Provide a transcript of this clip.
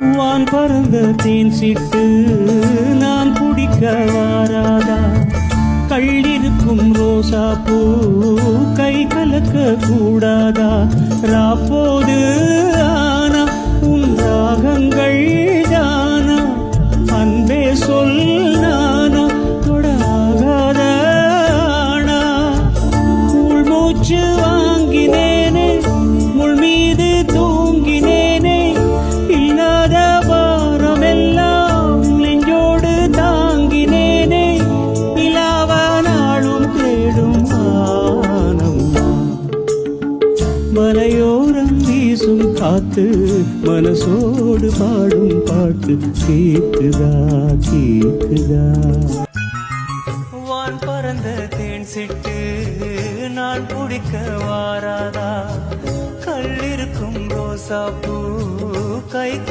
வான் பறந்த தேன் சிட்டு நான் குடிக்க வாராதா? கள்ளிருக்கும் ரோசா பூ கை கலக்க கூடாதா? ராப்போது ஆனா உன் ராகங்கள் தானா அன்பே சொல் நானா தொடாகாத ஆனா? மலையோரம் வீசும் காத்து மனசோடு பாடும் பாட்டு கேக்குதா கேக்குதா? வான் பறந்த தேன் சிட்டு நான் குடிக்க வாராதா? கல்லிருக்கும் ரோசா பூ கை கல்